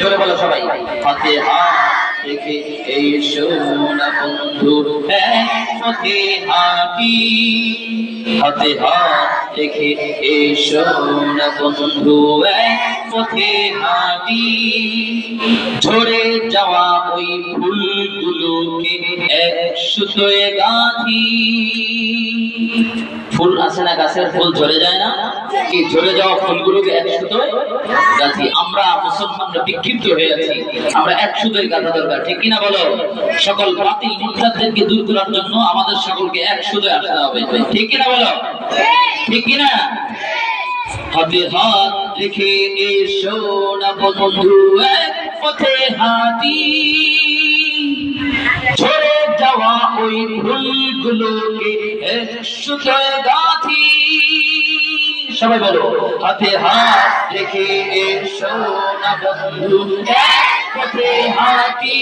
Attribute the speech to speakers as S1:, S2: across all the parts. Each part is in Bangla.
S1: জোরে বলো সবাই। হাতে হাত রেখে এই সোনা বন্ধু। এক পথে হাঁটি হাতে হাত রেখে এই সোনা বন্ধু পথে হাঁটি ঝরে যাওয়া ওই ফুলগুলোকে এক সুতোয় ফুল না গাছের? ফুল ঝরে যায় না? ঝরে যাওয়া ফুলগুলোকে এক সুতোয় আমরা মুসলমানরা বিক্ষিপ্ত হয়ে আছি। আমরা এক সুতোয় দরকার, ঠিক কিনা বলো? সকল বাতিল দূর করার জন্য আমাদের সকলকে এক সুতোয় আসতে হবে। ঠিক কিনা বলো? ঠিক কিনা? হাতে হাত রেখে এসো না বন্ধু, এক পথে হাঁটি। ঝরে যাওয়া ওই ফুলগুলোকে এক সুতোয় গাঁথি। সবাই বলো, হাতে হাত রেখে এসো না বন্ধু, এক পথে হাঁটি।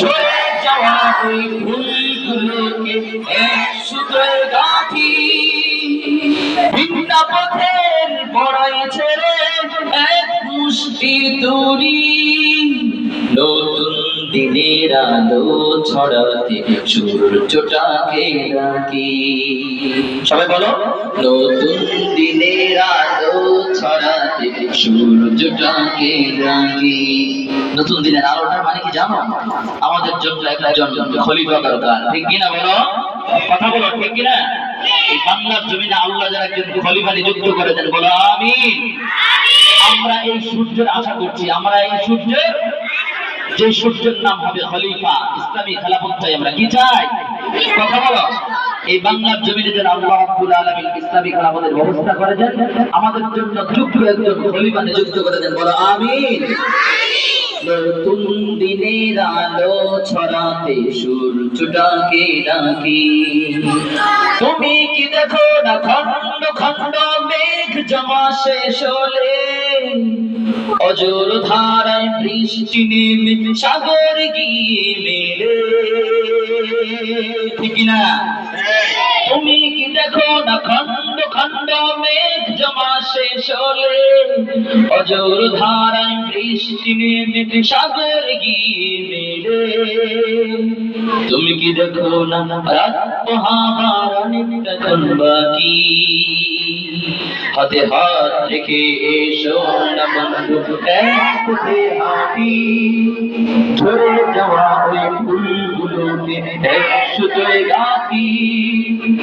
S1: ঝরে যাওয়া ওই ফুলগুলোকে এক সুতোয় গাঁথি। ভিন্ন পথের বড়াই ছেড়ে এক মুষ্টি দূরি দিনের আলো ছড়াতে সূর্যটাকে ডাকি। সবাই বলো, নতুন দিনের আলো ছড়াতে নতুন দিনের আলোটা মানে কি জানো? আমাদের জন্য একজন খলিফা দরকার। ঠিক কিনা বলো? কথা বলো, ঠিক কিনা? এই বাংলার জমিনে আল্লাহ যারা একজন খলিফা নিযুক্ত করেছেন বলো আমি আমরা এই সূর্যের আশা করছি, আমরা এই সূর্যের যে সূর্যের নাম হবে খলিফা, ইসলামী খেলাফত চাই আমরা কি চাই? কথা বলো। এই বাংলার জমিনে যেন আল্লাহ রাব্বুল আলামিন ইসলামী খেলাফতের ব্যবস্থা করে দেন, আমাদের জন্য যোগ্য একজন খলিফা নিযুক্ত করে দেন। বলো, আমিন। নতুন দিনের আলো ছড়াতে সূর্যটাকে ডাকি তুমি কি দেখো না খন্ড খন্ড মেঘ জমা শেষ হলে? অজর ধারায় বৃষ্টি নেমে সাগর গিয়ে মেলে ঠিক না তুমি কি দেখো না খন্ড খন্ড মেঘ জমা শেষ হলে? অজর ধারায় বৃষ্টি নেমে সাগর গিয়ে মেলে তুমি কি দেখো না রাত মহাবার অনেকক্ষণ বাকি? হাতে হাত রেখে এসো না বন্ধু এক পথে হাঁটি। ঝরে যাওয়া ওই ফুলগুলোকে এক সুতোয় গাঁথি।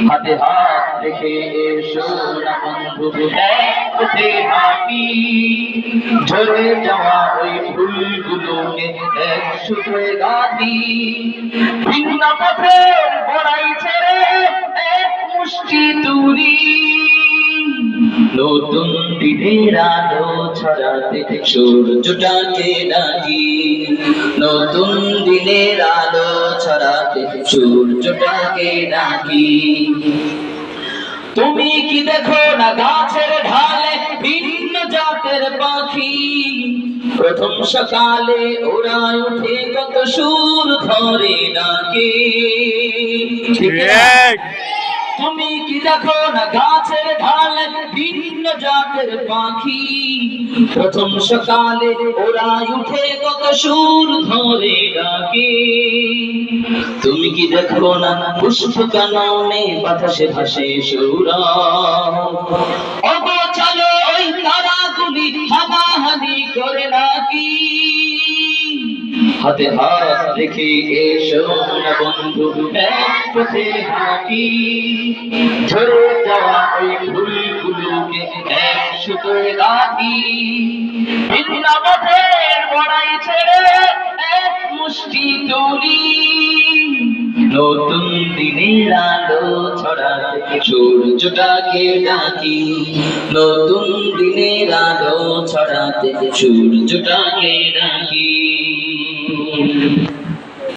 S1: হাতে হাত রেখে এসো না বন্ধু এক পথে হাঁটি। ঝরে যাওয়া ওই এক সুতোয় ভিন্ন পথের বড়াই ছেড়ে এক মুষ্টি দূরি নতুন দিনের আলো ছড়াতে সূর্যটাকে ডাকি নতুন দিনের আলো ছড়াতে সূর্যটাকে ডাকি তুমি কি দেখো না গাছের ঢালে ভিন্ন জাতের পাখি? প্রথম সকালে ওরা উঠে কত সুর ধরে ডাকে? তুমি কি দেখো না গাছের ঢালে? ভিন্ন জাতের পাখি। প্রথম সকালে ওরা উঠে কত সুর ধরে ডাকে। তুমি কি দেখো না পুষ্প কাননে বাতাসে ভাসে সুরা? অগোছালো ওই তারাগুলি হানাহানি করে। হাতে হাত রেখে এসো না বন্ধু এক পথে হাঁটি। ঝরে যাওয়া ওই ফুলগুলোকে এক সুতোয় গাঁথি ভিন্ন পথের বড়াই ছেড়ে এক মুষ্টি তুলি। নতুন দিনের আলো ছড়াতে সূর্যটাকে ডাকি। নতুন দিনের আলো ছড়াতে সূর্যটাকে ডাকি। Thank you.